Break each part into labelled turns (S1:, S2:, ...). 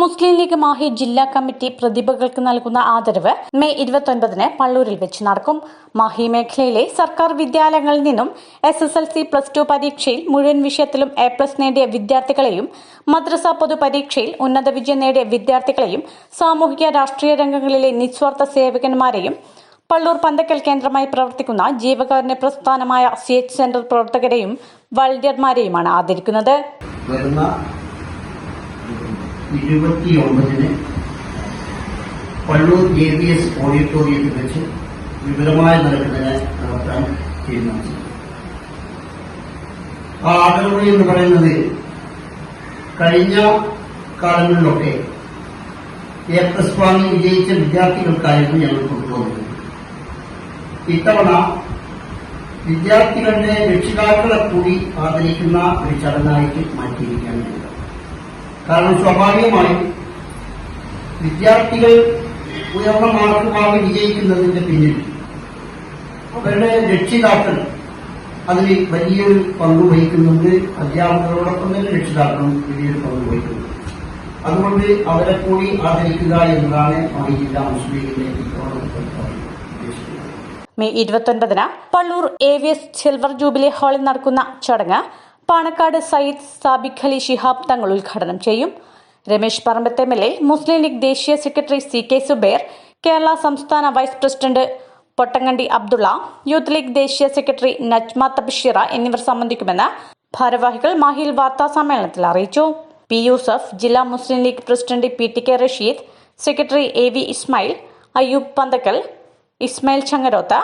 S1: മുസ്ലിം league Mahe ജില്ലാ committee പ്രതിഭകൾക്ക് നൽകുന്ന ആദരവ് മെയ് ഇരുപത്തൊൻപതിന് പള്ളൂരിൽ വെച്ച് നടക്കും. മാഹി മേഖലയിലെ സർക്കാർ വിദ്യാലയങ്ങളിൽ നിന്നും S S L C plus two പരീക്ഷയിൽ മുഴുവൻ വിഷയത്തിലും എ പ്ലസ് നേടിയ വിദ്യാർത്ഥികളെയും മദ്രസ പൊതുപരീക്ഷയിൽ ഉന്നത വിജയം നേടിയ വിദ്യാർത്ഥികളെയും സാമൂഹിക രാഷ്ട്രീയ രംഗങ്ങളിലെ നിസ്വാർത്ഥ സേവകന്മാരെയും പള്ളൂർ പന്തക്കൽ കേന്ദ്രമായി പ്രവർത്തിക്കുന്ന ജീവകാരുണ്യ പ്രസ്ഥാനമായ സി എച്ച് സെന്റർ പ്രവർത്തകരെയും വളണ്ടിയർമാരെയുമാണ് ആദരിക്കുന്നത്.
S2: ഇരുപത്തിയൊമ്പതിന് പള്ളൂർ ജെ ബി എസ് ഓഡിറ്റോറിയത്തിൽ വെച്ച് വിപുലമായ നിരക്കിനെ നടത്താൻ തീരുമാനിച്ചു. ആ ആദരവ് എന്ന് പറയുന്നത് കഴിഞ്ഞ കാലങ്ങളിലൊക്കെ എ പ്ലസ് വാങ്ങി വിജയിച്ച വിദ്യാർത്ഥികൾക്കായിരുന്നു ഞങ്ങൾ കൊണ്ടുപോകുന്നത്. ഇത്തവണ വിദ്യാർത്ഥികളുടെ രക്ഷിതാക്കളെ കൂടി ആദരിക്കുന്ന ഒരു ചടങ്ങായിട്ട് മാറ്റിയിരിക്കാൻ ഞങ്ങൾ. കാരണം സ്വാഭാവികമായും വിദ്യാർത്ഥികൾ ഉയർന്ന മാർക്ക് വാങ്ങി വിജയിക്കുന്നതിന്റെ പിന്നിൽ അവരുടെ രക്ഷിതാക്കൾ അതിൽ വലിയൊരു പങ്ക് വഹിക്കുന്നുണ്ട്. അധ്യാപകരോടൊപ്പം തന്നെ രക്ഷിതാക്കളും വലിയൊരു പങ്ക് വഹിക്കുന്നുണ്ട്. അതുകൊണ്ട് അവരെ കൂടി ആദരിക്കുക എന്നതാണ് മാഹി ജില്ലാ Muslim
S1: May ഇരുപത്തൊൻപതിന് Pallur A V S silver jubilee ഹാളിൽ നടക്കുന്ന ചടങ്ങ് പാണക്കാട് സയ്യിദ് സാബിഖ് അലി ശിഹാബ് തങ്ങൾ ഉദ്ഘാടനം ചെയ്യും. Ramesh Parambath M L A Muslim League ദേശീയ secretary C K Zubair Kerala സംസ്ഥാന വൈസ് പ്രസിഡന്റ് പൊട്ടങ്ങണ്ടി അബ്ദുള്ള യൂത്ത് ലീഗ് ദേശീയ സെക്രട്ടറി നജ്മ തബിഷിറ എന്നിവർ സംബന്ധിക്കുമെന്ന് ഭാരവാഹികൾ മാഹിൽ വാർത്താ സമ്മേളനത്തിൽ അറിയിച്ചു. പി യൂസഫ് ജില്ലാ Muslim League president P T K Rasheed secretary A V Ismail Ayyub Panthakkal Ismail Changaroth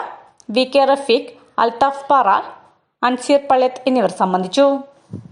S1: V K Rafeeq Althaf Para Ansir Pallath എന്നിവർ സംബന്ധിച്ചു